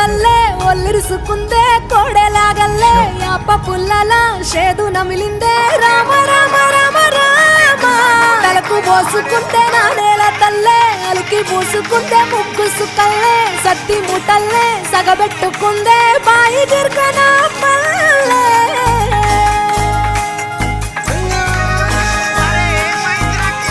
తల్లే ఒల్లిరుసుకుందే కోడెలాగల్లే. యాప పుల్లల షేదు నమిలిందే. రామ రామ రామ రామ. తలకు పోసుకుంటే నా నేల తల్లే అలికి పూసుకుంటే ముగ్గు సుక్కల్లే. సత్తి ముటల్లే సగబెట్టుకుందే బాయి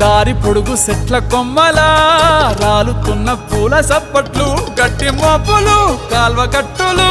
దారి పొడుగు సెట్ల కొమ్మలా రాలుతున్న పూల సప్పట్లు గట్టి మోపులు కాల్వ కట్టులు.